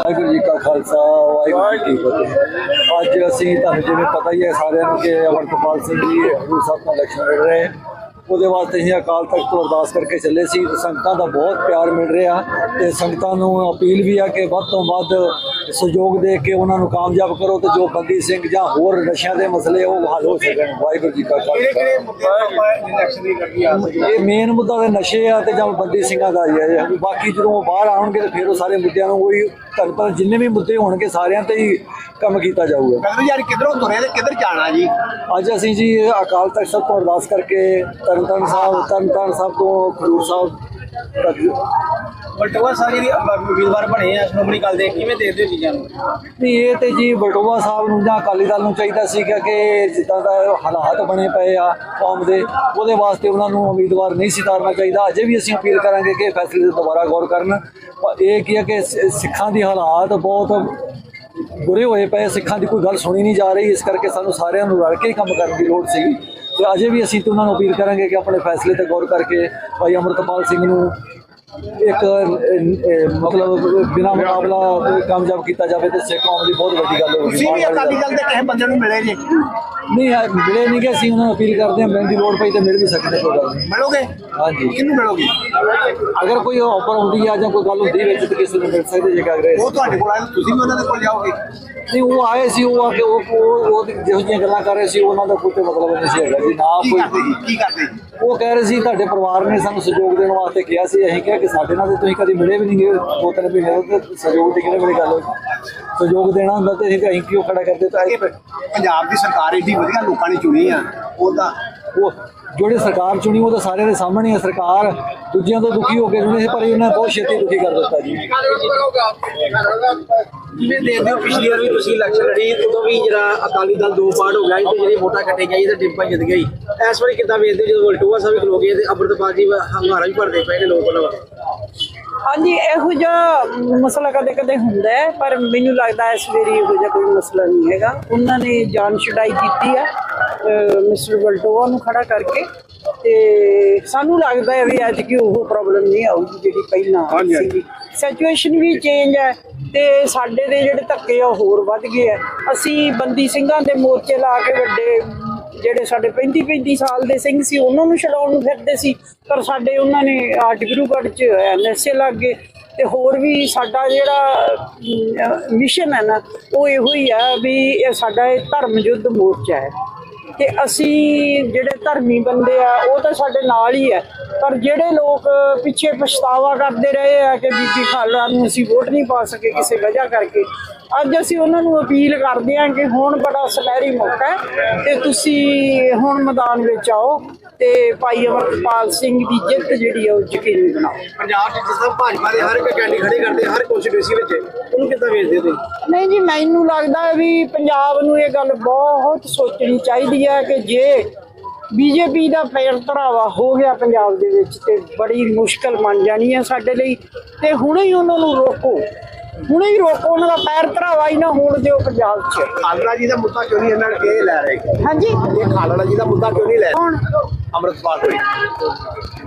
ਵਾਹਿਗੁਰੂ ਜੀ ਕਾ ਖਾਲਸਾ ਵਾਹਿਗੁਰੂ ਜੀ ਕੀ ਫਤਿਹ ਅੱਜ ਅਸੀਂ ਤੁਹਾਨੂੰ ਜਿਵੇਂ ਪਤਾ ਹੀ ਹੈ ਸਾਰਿਆਂ ਨੂੰ ਕਿ ਅਮਰਪਾਲ ਸਿੰਘ ਜੀ ਹਜ਼ੂਰ ਸਾਹਿਬ ਤੋਂ ਇਲੈਕਸ਼ਨ ਲੜ ਰਹੇ। ਉਹਦੇ ਵਾਸਤੇ ਅਸੀਂ ਅਕਾਲ ਤਖਤ ਤੋਂ ਅਰਦਾਸ ਕਰਕੇ ਚੱਲੇ ਸੀ। ਸੰਗਤਾਂ ਦਾ ਬਹੁਤ ਪਿਆਰ ਮਿਲ ਰਿਹਾ ਤੇ ਸੰਗਤਾਂ ਨੂੰ ਅਪੀਲ ਵੀ ਆ ਕਿ ਵੱਧ ਤੋਂ ਵੱਧ ਸਹਿਯੋਗ ਦੇ ਕੇ ਉਹਨਾਂ ਨੂੰ ਕਾਮਯਾਬ ਕਰੋ ਤੇ ਜੋ ਬੰਦੀ ਸਿੰਘ ਜਾਂ ਹੋਰ ਨਸ਼ਿਆਂ ਦੇ ਮਸਲੇ ਉਹ ਹੱਲ ਹੋ ਸਕਣ। ਵਾਹਿਗੁਰੂ ਜੀ ਕਾ ਖਾਲਸਾ। ਦੀ ਇਹ ਮੇਨ ਮੁੱਦਾ ਤੇ ਨਸ਼ੇ ਆ ਤੇ ਜਾਂ ਬੰਦੀ ਸਿੰਘਾਂ ਦਾ ਹੀ ਹੈ ਬਾਕੀ ਜਦੋਂ ਉਹ ਬਾਹਰ ਆਉਣਗੇ ਤੇ ਫਿਰ ਉਹ ਸਾਰੇ ਮੁੱਦਿਆਂ ਨੂੰ ਉਹੀ ਤੁਹਾਨੂੰ ਪਤਾ ਜਿੰਨੇ ਵੀ ਮੁੱਦੇ ਹੋਣਗੇ ਸਾਰਿਆਂ ਤੇ ਹੀ ਕੰਮ ਕੀਤਾ ਜਾਊਗਾ। ਕਹਿੰਦੇ ਯਾਰ ਕਿੱਧਰੋਂ ਤੁਰੇ ਤੇ ਕਿੱਧਰ ਜਾਣਾ ਜੀ? ਅੱਜ ਅਸੀਂ ਜੀ ਅਕਾਲ ਤਖਤ ਸਾਹਿਬ ਤੋਂ ਅਰਦਾਸ ਕਰਕੇ ਤਰਨਤਾਰਨ ਸਾਹਿਬ ਤਰਨਤਾਰਨ ਸਾਹਿਬ ਤੋਂ ਖਡੂਰ ਸਾਹਿਬ ਬਲਟੋਆ ਸਾਹਿਬ ਜੀ ਉਮੀਦਵਾਰ ਬਣੇ ਆ ਸ਼੍ਰੋਮਣੀ ਅਕਾਲੀ ਦੇ ਕਿਵੇਂ ਦੇਖਦੇ ਹੋ ਚੀਜ਼ਾਂ ਨੂੰ? ਨਹੀਂ, ਇਹ ਤੇ ਜੀ ਬਲਟੋਆ ਸਾਹਿਬ ਨੂੰ ਜਾਂ ਅਕਾਲੀ ਦਲ ਨੂੰ ਚਾਹੀਦਾ ਸੀਗਾ ਕਿ ਜਿੱਦਾਂ ਦਾ ਹਾਲਾਤ ਬਣੇ ਪਏ ਆ ਕੌਮ ਦੇ, ਉਹਦੇ ਵਾਸਤੇ ਉਹਨਾਂ ਨੂੰ ਉਮੀਦਵਾਰ ਨਹੀਂ ਸਿਤਾਰਨਾ ਚਾਹੀਦਾ। ਅਜੇ ਵੀ ਅਸੀਂ ਅਪੀਲ ਕਰਾਂਗੇ ਕਿ ਫੈਸਲੇ ਤੇ ਦੁਬਾਰਾ ਗੌਰ ਕਰਨ। ਇਹ ਕੀ ਹੈ ਕਿ ਸਿੱਖਾਂ ਦੀ ਹਾਲਾਤ ਬਹੁਤ ਬੁਰੇ ਹੋਏ ਪਏ ਸਿੱਖਾਂ ਦੀ ਕੋਈ ਗੱਲ ਸੁਣੀ ਨਹੀਂ ਜਾ ਰਹੀ, ਇਸ ਕਰਕੇ ਸਾਨੂੰ ਸਾਰਿਆਂ ਨੂੰ ਰਲ ਕੇ ਹੀ ਕੰਮ ਕਰਨ ਦੀ ਲੋੜ ਸੀਗੀ। ਤੇ ਅਜੇ ਵੀ ਅਸੀਂ ਤੇ ਉਹਨਾਂ ਨੂੰ ਅਪੀਲ ਕਰਾਂਗੇ ਕਿ ਆਪਣੇ ਫੈਸਲੇ ਤੇ ਗੌਰ ਕਰਕੇ ਭਾਈ ਅਮਰਤਪਾਲ ਸਿੰਘ ਨੂੰ ਇੱਕ ਮਤਲਬ ਬਿਨਾਂ ਮੁਕਾਬਲਾ ਕਾਮਯਾਬ ਕੀਤਾ ਜਾਵੇ ਤੇ ਸਿੱਖ ਕੌਮ ਲਈ ਬਹੁਤ ਵੱਡੀ ਗੱਲ ਹੋਵੇਗੀ ਤੁਸੀਂ ਵੀ ਅਕਾਲੀ ਦਲ ਦੇ ਕਿਸੇ ਬੰਦੇ ਨੂੰ ਮਿਲੇ ਜੀ? ਨਹੀਂ ਮਿਲੇ ਨਹੀਂ ਕਿ ਅਸੀਂ ਉਹਨਾਂ ਨੂੰ ਅਪੀਲ ਕਰਦੇ ਹਾਂ ਮਿਲਣ ਦੀ ਲੋੜ ਪਈ ਤੇ ਮਿਲ ਵੀ ਸਕਦੇ ਕੋਈ ਗੱਲ ਨਹੀਂ। ਮਿਲੋਗੇ? ਹਾਂਜੀ। ਕਿਹਨੂੰ ਮਿਲੋਗੇ? ਅਗਰ ਕੋਈ ਆਫਰ ਹੁੰਦੀ ਆ ਜਾਂ ਕੋਈ ਗੱਲ ਹੁੰਦੀ ਵਿੱਚ ਤੇ ਕਿਸੇ ਨੂੰ ਮਿਲ ਸਕਦੇ ਜੇ ਅਗਰ ਉਹ ਤੁਹਾਡੇ ਕੋਲ ਆਏ ਤੁਸੀਂ ਵੀ ਉਹਨਾਂ ਦੇ ਕੋਲ ਜਾਓਗੇ? ਨਹੀਂ ਉਹ ਆਏ ਸੀ ਉਹ ਆ ਕੇ ਉਹ ਉਹ ਜਿਹੋ ਜਿਹੀਆਂ ਗੱਲਾਂ ਕਰ ਰਹੇ ਸੀ ਉਹਨਾਂ ਦਾ ਕੋਈ ਮਤਲਬ ਨਹੀਂ ਸੀ ਹੈਗਾ ਜੀ ਨਾ ਕੀ ਕੋਈ ਕੀ ਕਰਦੇ? ਉਹ ਕਹਿ ਰਹੇ ਸੀ ਤੁਹਾਡੇ ਪਰਿਵਾਰ ਨੇ ਸਾਨੂੰ ਸਹਿਯੋਗ ਦੇਣ ਵਾਸਤੇ ਕਿਹਾ ਸੀ ਅਸੀਂ ਕਿ ਸਾਡੇ ਨਾਲ ਤੁਸੀਂ ਕਦੀ ਮਿਲੇ ਵੀ ਨਹੀਂ ਗਏ ਦੋ ਤਿੰਨ ਮਹੀਨੇ ਹੋ ਗਏ ਤੇ ਸਹਿਯੋਗ ਦੀ ਕਿਹੜੇ ਵੇਲੇ ਗੱਲ ਹੋਈ? ਸਹਿਯੋਗ ਦੇਣਾ ਹੁੰਦਾ ਤੇ ਅਸੀਂ ਤੇ ਅਸੀਂ ਕਿਉਂ ਖੜਾ ਕਰਦੇ? ਤਾਂ ਇਹ ਪੰਜਾਬ ਦੀ ਸਰਕਾਰ ਏਡੀ ਵਧੀਆ ਲੋਕਾਂ ਨੇ ਚੁਣੀ ਆ ਉਹਦਾ ਉਹ ਜਿਹੜੇ ਸਰਕਾਰ ਚੁਣੀ, ਉਹ ਤਾਂ ਸਾਰਿਆਂ ਦੇ ਸਾਹਮਣੇ ਹੈ ਸਰਕਾਰ ਦੂਜਿਆਂ ਤੋਂ ਦੁਖੀ ਹੋ ਕੇ ਚੁਣੀ ਸੀ, ਪਰ ਇਹਨਾਂ ਬਹੁਤ ਛੇਤੀ ਦੁਖੀ ਕਰ ਦਿੱਤਾ ਜੀ। ਜਿਵੇਂ ਦੇਖਦੇ ਹੋ, ਪਿਛਲੀ ਵਾਰ ਵੀ ਤੁਸੀਂ ਇਲੈਕਸ਼ਨ ਲੜੀ, ਉਦੋਂ ਵੀ ਜਿਹੜਾ ਅਕਾਲੀ ਦਲ ਦੋ ਪਾਰਟ ਹੋ ਗਿਆ ਸੀ ਤੇ ਜਿਹੜੀ ਵੋਟਾਂ ਕੱਟੇ ਗਈ ਤੇ ਡਿੰਪਾ ਜਿੱਤ ਗਈ। ਇਸ ਵਾਰੀ ਕਿੱਦਾਂ ਵੇਖਦੇ ਜਦੋਂ ਵਲਟੂਆ ਸਾਹਿਬ ਵੀ ਖਲੋ ਗਏ ਤੇ ਅਮਰਤਪਾਲ ਜੀ ਹੰਗਾਰਾ ਵੀ ਭਰਦੇ ਪਏ ਨੇ ਲੋਕ ਉਹਨਾਂ ਹਾਂਜੀ ਇਹੋ ਜਿਹਾ ਮਸਲਾ ਕਦੇ ਕਦੇ ਹੁੰਦਾ ਹੈ ਪਰ ਮੈਨੂੰ ਲੱਗਦਾ ਇਸ ਵਾਰੀ ਇਹੋ ਜਿਹਾ ਕੋਈ ਮਸਲਾ ਨਹੀਂ ਹੈਗਾ। ਉਹਨਾਂ ਨੇ ਜਾਨ ਛਡਾਈ ਕੀਤੀ ਆ ਮਿਸਟਰ ਬਲਟੋਆ ਨੂੰ ਖੜਾ ਕਰਕੇ ਤੇ ਸਾਨੂੰ ਲੱਗਦਾ ਹੈ ਵੀ ਅੱਜ ਕਿ ਉਹ ਪ੍ਰੋਬਲਮ ਨਹੀਂ ਆਊਗੀ ਜਿਹੜੀ ਪਹਿਲਾਂ ਸੀਗੀ। ਸਿਚੁਏਸ਼ਨ ਵੀ ਚੇਂਜ ਹੈ ਤੇ ਸਾਡੇ ਦੇ ਜਿਹੜੇ ਧੱਕੇ ਆ ਹੋਰ ਵੱਧ ਗਏ ਆ ਅਸੀਂ ਬੰਦੀ ਸਿੰਘਾਂ ਦੇ ਮੋਰਚੇ ਲਾ ਕੇ ਵੱਡੇ ਜਿਹੜੇ ਸਾਡੇ 35 35 ਸਾਲ ਦੇ ਸਿੰਘ ਸੀ, ਉਹਨਾਂ ਨੂੰ ਛਡਾਉਣ ਨੂੰ ਫਿਰਦੇ ਸੀ, ਪਰ ਸਾਡੇ ਉਹਨਾਂ ਨੇ ਆਰਟਗਰੂਗੜ ਚ ਐਨਐਸਏ ਲੱਗ ਗਏ ਤੇ ਹੋਰ ਵੀ ਸਾਡਾ ਜਿਹੜਾ ਮਿਸ਼ਨ ਹੈ ਨਾ, ਉਹ ਇਹੋ ਹੀ ਆ ਵੀ ਇਹ ਸਾਡਾ ਇਹ ਧਰਮ ਯੁੱਧ ਮੋਰਚਾ ਹੈ। ਤੇ ਅਸੀਂ ਜਿਹੜੇ ਧਰਮੀ ਬੰਦੇ ਆ, ਉਹ ਤਾਂ ਸਾਡੇ ਨਾਲ ਹੀ ਹੈ ਪਰ ਜਿਹੜੇ ਲੋਕ ਪਿੱਛੇ ਪਛਤਾਵਾ ਕਰਦੇ ਰਹੇ ਆ ਕਿ ਬੀਬੀ ਖਾਲੜਾ ਨੂੰ ਅਸੀਂ ਵੋਟ ਨਹੀਂ ਪਾ ਸਕੇ ਕਿਸੇ ਵਜ੍ਹਾ ਕਰਕੇ, ਅੱਜ ਅਸੀਂ ਉਹਨਾਂ ਨੂੰ ਅਪੀਲ ਕਰਦੇ ਹਾਂ ਕਿ ਹੁਣ ਬੜਾ ਸੁਨਹਿਰੀ ਮੌਕਾ ਹੈ ਤੇ ਤੁਸੀਂ ਹੁਣ ਮੈਦਾਨ ਵਿੱਚ ਆਓ। ਤੇ ਭਾਈ ਅਮਰਪਾਲ ਸਿੰਘ ਦੀ ਜਿੱਤ ਜਿਹੜੀ ਆ ਉਹ ਯਕੀਨੀ ਬਣਾਓ। ਪੰਜਾਬ 'ਚ ਜਿਸ ਤਰ੍ਹਾਂ ਭਾਜਪਾ ਦੇ ਹਰ ਇੱਕ ਕੈਂਡੀ ਖੜੇ ਕਰਦੇ ਹਰ ਕਨਸਟੀਟਿਊਂਸੀ ਵਿੱਚ ਉਹਨੂੰ ਕਿੱਦਾਂ ਵੇਖਦੇ ਹੋ ਤੁਸੀਂ? ਨਹੀਂ ਜੀ ਮੈਨੂੰ ਲੱਗਦਾ ਹੈ ਵੀ ਪੰਜਾਬ ਨੂੰ ਇਹ ਗੱਲ ਬਹੁਤ ਸੋਚਣੀ ਚਾਹੀਦੀ ਹੈ ਕਿ ਜੇ ਬੀਜੇਪੀ ਦਾ ਪੈਰ ਧਰਾਵਾ ਹੋ ਗਿਆ ਪੰਜਾਬ ਦੇ ਵਿੱਚ ਤੇ ਬੜੀ ਮੁਸ਼ਕਲ ਬਣ ਜਾਣੀ ਹੈ ਸਾਡੇ ਲਈ ਤੇ ਹੁਣੇ ਹੀ ਉਹਨਾਂ ਨੂੰ ਰੋਕੋ। ਹੁਣੇ ਹੀ ਰੋਕੋ ਉਹਨਾਂ ਦਾ ਪੈਰ ਧਰਾਵਾ ਹੀ ਨਾ ਹੋਣ ਦਿਓ ਪੰਜਾਬ 'ਚ। ਖਾਲੜਾ ਜੀ ਦਾ ਮੁੱਦਾ ਕਿਉਂ ਨਹੀਂ ਇਹਨਾਂ ਨੇ ਇਹ ਲੈ ਰਹੇ? ਹਾਂਜੀ। ਇਹ ਖਾਲੜਾ ਜੀ ਦਾ ਮੁੱਦਾ ਕਿਉਂ ਨਹੀਂ ਲੈ ਰਹੇ? ਹੁਣ ਅਮਰਤਪਾਲ ਕੋਈ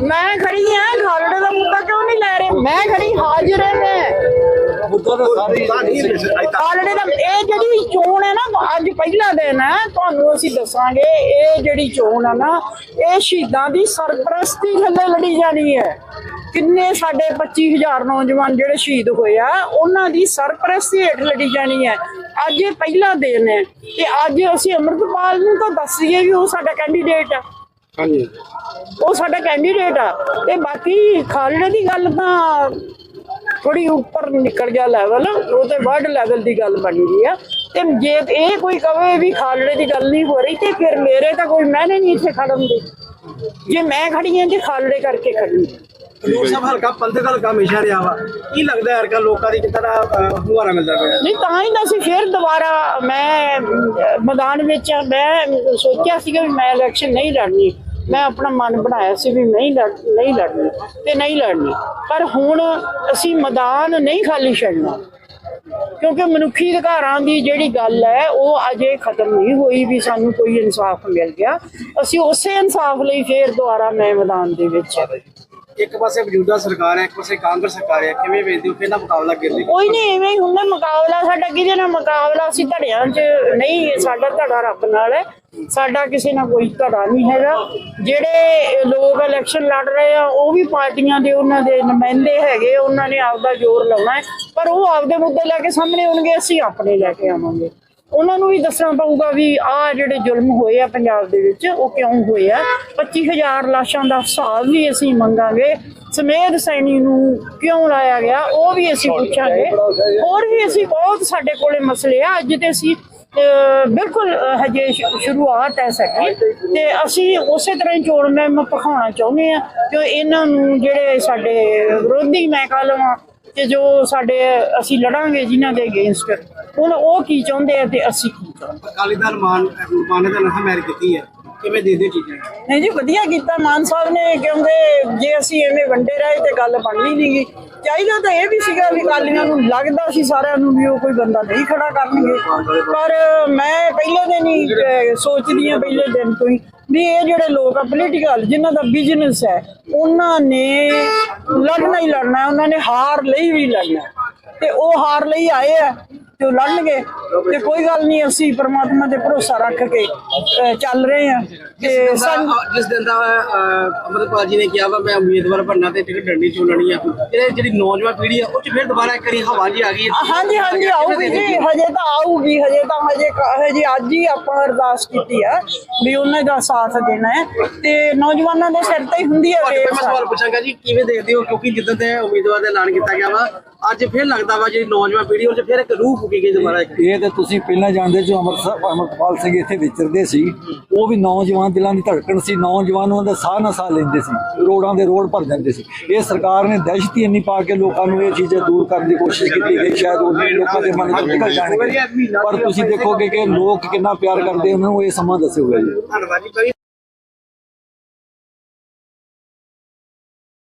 ਮੈਂ ਖੜੀ ਆ ਖਾਲੜੇ ਦਾ ਮੁੱਦਾ ਕਿਉਂ ਨਹੀਂ ਲੈ ਰਹੇ? ਮੈਂ ਖੜੀ ਹਾਜ਼ਰ ਹਾਂ ਮੈਂ। ਮੁੱਦਾ ਤਾਂ ਸਾਰੇ ਆਲਰੇਡੀ ਦਾ ਇਹ ਜਿਹੜੀ ਚੋਣ ਹੈ ਨਾ ਅੱਜ ਪਹਿਲਾ ਦਿਨ ਹੈ ਤੁਹਾਨੂੰ ਅਸੀਂ ਦੱਸਾਂਗੇ ਇਹ ਜਿਹੜੀ ਚੋਣ ਹੈ ਨਾ ਇਹ ਸ਼ਹੀਦਾਂ ਦੀ ਸਰਪ੍ਰਸਤੀ ਥੱਲੇ ਲੜੀ ਜਾਣੀ ਹੈ। ਕਿੰਨੇ ਸਾਡੇ 25000 ਨੌਜਵਾਨ ਜਿਹੜੇ ਸ਼ਹੀਦ ਹੋਏ ਆ ਉਹਨਾਂ ਦੀ ਸਰਪ੍ਰਸਤੀ ਹੇਠ ਲੜੀ ਜਾਣੀ ਹੈ। ਅੱਜ ਇਹ ਪਹਿਲਾ ਦਿਨ ਹੈ ਤੇ ਅੱਜ ਅਸੀਂ ਅੰਮ੍ਰਿਤਪਾਲ ਨੂੰ ਤਾਂ ਦੱਸੀਏ ਵੀ ਉਹ ਸਾਡਾ ਕੈਂਡੀਡੇਟ ਹੈ ਹਾਂਜੀ। ਉਹ ਸਾਡਾ ਕੈਂਡੀਡੇਟ ਆ। ਤੇ ਬਾਕੀ ਖਾਲੜੇ ਦੀ ਗੱਲ ਤਾਂ ਥੋੜੀ ਉੱਪਰ ਨਿਕਲ ਗਿਆ ਲੈਵਲ ਉਹ ਤੇ ਵਰਲਡ ਲੈਵਲ ਦੀ ਗੱਲ ਬਣ ਗਈ ਆ। ਤੇ ਜੇ ਇਹ ਕੋਈ ਕਵੇ ਵੀ ਖਾਲੜੇ ਦੀ ਗੱਲ ਨਹੀਂ ਹੋ ਰਹੀ ਤੇ ਫਿਰ ਮੇਰੇ ਤਾਂ ਕੋਈ ਮੈਨੇ ਨਹੀਂ ਇੱਥੇ ਖੜਨ ਦੇ। ਜੇ ਮੈਂ ਖੜੀ ਹਾਂ ਤੇ ਖਾਲੜੇ ਕਰਕੇ ਖੜੀ ਲੋਕ ਸਭ ਹਲਕਾ ਪੰਥਕ ਹਲਕਾ ਹਮੇਸ਼ਾ ਰਿਹਾ ਵਾ। ਕੀ ਲੱਗਦਾ ਹੈ ਹਰ ਲੋਕਾਂ ਦੀ ਕਿਤਨਾ ਹੰਗਾਰਾ ਮਿਲਦਾ ਪਿਆ? ਨਹੀਂ ਤਾਂ ਹੀ ਤਾਂ ਅਸੀਂ ਫਿਰ ਦੁਬਾਰਾ ਮੈਂ ਅਮ, ਮੈਦਾਨ ਵਿੱਚ। ਮੈਂ ਸੋਚਿਆ ਸੀਗਾ ਵੀ ਮੈਂ ਇਲੈਕਸ਼ਨ ਨਹੀਂ ਲੜਨੀ। ਮੈਂ ਆਪਣਾ ਮਨ ਬਣਾਇਆ ਸੀ ਵੀ ਨਹੀਂ ਲੜ ਨਹੀਂ ਲੜਨੀ ਤੇ ਨਹੀਂ ਲੜਨੀ। ਪਰ ਹੁਣ ਅਸੀਂ ਮੈਦਾਨ ਨਹੀਂ ਖਾਲੀ ਛੱਡਣਾ। ਕਿਉਂਕਿ ਮਨੁੱਖੀ ਅਧਿਕਾਰਾਂ ਦੀ ਜਿਹੜੀ ਗੱਲ ਹੈ ਉਹ ਅਜੇ ਖਤਮ ਨਹੀਂ ਹੋਈ ਵੀ ਸਾਨੂੰ ਕੋਈ ਇਨਸਾਫ ਮਿਲ ਗਿਆ। ਅਸੀਂ ਉਸੇ ਇਨਸਾਫ ਲਈ ਫੇਰ ਦੁਬਾਰਾ ਮੈਂ ਮੈਦਾਨ ਦੇ ਵਿੱਚ ਇੱਕ ਪਾਸੇ ਮੌਜੂਦਾ ਸਰਕਾਰ ਹੈ, ਇੱਕ ਪਾਸੇ ਕਾਂਗਰਸ ਸਰਕਾਰ ਹੈ, ਕਿਵੇਂ ਵੇਖਦੇ ਹੋ ਕਿਹਦਾ ਮੁਕਾਬਲਾ ਕਰਦੇ ਕੋਈ ਨਹੀਂ ਐਵੇਂ ਹੀ ਹੁੰਦਾ ਮੁਕਾਬਲਾ, ਸਾਡਾ ਕਿਹਦੇ ਨਾਲ ਮੁਕਾਬਲਾ? ਅਸੀਂ ਧੜਿਆਂ 'ਚ ਨਹੀਂ, ਸਾਡਾ ਧੜਾ ਰੱਬ ਨਾਲ ਹੈ। ਸਾਡਾ ਕਿਸੇ ਨਾਲ ਕੋਈ ਧੜਾ ਨਹੀਂ ਹੈਗਾ। ਜਿਹੜੇ ਲੋਕ ਇਲੈਕਸ਼ਨ ਲੜ ਰਹੇ ਆ, ਉਹ ਵੀ ਪਾਰਟੀਆਂ ਦੇ, ਉਹਨਾਂ ਦੇ ਨੁਮਾਇੰਦੇ ਹੈਗੇ ਉਹਨਾਂ ਨੇ ਆਪਦਾ ਜ਼ੋਰ ਲਾਉਣਾ ਹੈ। ਪਰ ਉਹ ਆਪਦੇ ਮੁੱਦੇ ਲੈ ਕੇ ਸਾਹਮਣੇ ਆਉਣਗੇ, ਅਸੀਂ ਆਪਣੇ ਲੈ ਕੇ ਆਵਾਂਗੇ। ਉਹਨਾਂ ਨੂੰ ਵੀ ਦੱਸਣਾ ਪਊਗਾ ਵੀ ਆਹ ਜਿਹੜੇ ਜ਼ੁਲਮ ਹੋਏ ਆ ਪੰਜਾਬ ਦੇ ਵਿੱਚ ਉਹ ਕਿਉਂ ਹੋਏ ਆ? 25000 ਲਾਸ਼ਾਂ ਦਾ ਹਿਸਾਬ ਵੀ ਅਸੀਂ ਮੰਗਾਂਗੇ। ਸਮੇਧ ਸੈਣੀ ਨੂੰ ਕਿਉਂ ਲਾਇਆ ਗਿਆ? ਉਹ ਵੀ ਅਸੀਂ ਪੁੱਛਾਂਗੇ। ਹੋਰ ਵੀ ਅਸੀਂ ਬਹੁਤ ਸਾਡੇ ਕੋਲੇ ਮਸਲੇ ਆ। ਅੱਜ ਤੇ ਅਸੀਂ ਬਿਲਕੁਲ ਹਜੇ ਸ਼ੁਰੂਆਤ ਹੈ ਸਾਡੀ। ਤੇ ਅਸੀਂ ਉਸੇ ਤਰ੍ਹਾਂ ਹੀ ਚੋਣ ਮੈਂ ਪਖਾਉਣਾ ਚਾਹੁੰਦੇ ਆ ਕਿ ਇਹਨਾਂ ਨੂੰ ਜਿਹੜੇ ਸਾਡੇ ਵਿਰੋਧੀ ਮੈਂ ਕਹ ਲਵਾਂ ਤੇ ਜੋ ਸਾਡੇ, ਅਸੀਂ ਲੜਾਂਗੇ ਜਿਨ੍ਹਾਂ ਦੇ ਅਗੇਂਸਟ ਹੁਣ ਉਹ ਕੀ ਚਾਹੁੰਦੇ ਆ ਤੇ ਅਸੀਂ ਕੀ ਚਾਹੁੰਦੇ ਅਕਾਲੀ ਦਲ ਮਾਨ ਮਾਨ ਦਾ ਨਸ਼ਾ ਮੈਰ ਕੀਤੀ ਹੈ। ਕਿਵੇਂ ਦੇ ਦੇ ਚੀਜ਼ਾਂ? ਨਹੀਂ ਜੀ ਵਧੀਆ ਕੀਤਾ। ਮਾਨ ਸਾਹਿਬ ਨੇ ਕਿਉਂਕਿ ਜੇ ਅਸੀਂ ਐਵੇਂ ਵੰਡੇ ਰਹੇ ਤੇ ਗੱਲ ਬਣਨੀ ਨਹੀਂਗੀ ਚਾਹੀਦਾ ਤਾਂ ਇਹ ਵੀ ਸੀਗਾ ਵੀ ਕਾਲੀਆਂ ਨੂੰ ਲੱਗਦਾ ਸੀ ਸਾਰਿਆਂ ਨੂੰ ਵੀ ਉਹ ਕੋਈ ਬੰਦਾ ਨਹੀਂ ਖੜਾ ਕਰਨਗੇ। ਪਰ ਮੈਂ ਪਹਿਲੇ ਦਿਨ ਹੀ ਅਹ, ਸੋਚਦੀ ਹਾਂ ਪਹਿਲੇ ਦਿਨ ਤੋਂ ਹੀ ਵੀ ਇਹ ਜਿਹੜੇ ਲੋਕ ਆ ਪੋਲੀਟੀਕਲ ਜਿਨ੍ਹਾਂ ਦਾ ਬਿਜ਼ਨਸ ਹੈ ਉਹਨਾਂ ਨੇ ਲੜਨਾ ਹੀ ਲੜਨਾ ਹੈ, ਉਹਨਾਂ ਨੇ ਹਾਰ ਲਈ ਵੀ ਲੜਨਾ ਹੈ। ਤੇ ਉਹ ਹਾਰ ਲਈ ਆਏ ਆ। ਤੇ ਉਹ ਲੜਨਗੇ। ਤੇ ਕੋਈ ਗੱਲ ਨਹੀਂ ਅਸੀਂ ਪ੍ਰਮਾਤਮਾ ਤੇ ਭਰੋਸਾ ਰੱਖ ਕੇ ਚੱਲ ਰਹੇ ਆ ਤੇ ਜਿਸ ਦਿਨ ਦਾ ਅੰਮ੍ਰਿਤਪਾਲ ਜੀ ਨੇ ਕਿਹਾ ਵਾ ਮੈਂ ਉਮੀਦਵਾਰ ਬਣਨਾ ਤੇ ਟਿਕਟ ਡੰਡੀ ਚੁਣਨੀ ਆ ਇਹ ਜਿਹੜੀ ਨੌਜਵਾਨ ਪੀੜ੍ਹੀ ਆ ਉਹ ਚ ਫਿਰ ਦੁਬਾਰਾ ਇੱਕ ਵਾਰੀ ਹਵਾ ਜੀ ਆ ਗਈ ਹੈ। ਹਾਂਜੀ ਹਾਂਜੀ ਆਊਗੀ ਜੀ ਹਜੇ ਤਾਂ ਆਊਗੀ ਹਜੇ ਤਾਂ ਹਜੇ ਹਜੇ ਅੱਜ ਹੀ ਆਪਾਂ ਅਰਦਾਸ ਕੀਤੀ ਆ ਵੀ ਉਹਨਾਂ ਦਾ ਸਾਥ ਦੇਣਾ ਹੈ। ਤੇ ਨੌਜਵਾਨਾਂ ਦੇ ਸਿਰ ਤੇ ਹੀ ਹੁੰਦੀ ਹੈ ਮੈਂ ਸਵਾਲ ਪੁੱਛਾਂਗਾ ਜੀ ਕਿਵੇਂ ਦੇਖਦੇ ਹੋ? ਕਿਉਂਕਿ ਜਿੱਦਾਂ ਤੇ ਉਮੀਦਵਾਰ ਦਾ ਐਲਾਨ ਕੀਤਾ ਗਿਆ ਵਾ ਅੱਜ ਫਿਰ ਲੱਗਦਾ ਵਾ ਜਿਹੜੀ ਨੌਜਵਾਨ ਪੀੜ੍ਹੀ ਉਹ ਚ ਫਿਰ ਇੱਕ ਰੂਹ ਫੁਕੀ ਗਈ ਦੁਬਾਰਾ ਇੱਕ। ਇਹ ਤੇ ਤੁਸੀਂ ਪਹਿਲਾਂ ਜਾਣਦੇ ਜੋ ਅੰਮ੍ਰਿਤਸਰ ਅਮਰਪਾਲ ਸਿੰਘ ਇੱਥੇ ਵਿਚਰਦੇ ਸੀ ਉਹ ਵੀ ਨੌਜਵਾਨ ਦਿਲਾਂ ਦੀ ਧੜਕਣ ਸੀ ਨੌਜਵਾਨ ਦਾ ਸਾਹ ਨਾ ਸਾਹ ਲੈਂਦੇ ਸੀ ਰੋਡਾਂ ਦੇ ਰੋਡ ਭਰ ਜਾਂਦੇ ਸੀ। ਇਹ ਸਰਕਾਰ ਨੇ ਦਹਿਸ਼ਤ ਹੀ ਇੰਨੀ ਪਾ ਕੇ ਲੋਕਾਂ ਨੂੰ ਇਹ ਚੀਜ਼ਾਂ ਦੂਰ ਕਰਨ ਦੀ ਕੋਸ਼ਿਸ਼ ਕੀਤੀ ਗਈ ਸ਼ਾਇਦ ਉਹ ਲੋਕਾਂ ਦੇ ਮਨ ਤੋਂ ਨਿਕਲ ਜਾਣਗੇ। ਪਰ ਤੁਸੀਂ ਦੇਖੋਗੇ ਕਿ ਲੋਕ ਕਿੰਨਾ ਪਿਆਰ ਕਰਦੇ ਉਹਨਾਂ ਨੂੰ ਇਹ ਸਮਾਂ ਦੱਸਿਆ ਹੋਇਆ ਜੀ। ਧੰਨਵਾਦ ਜੀ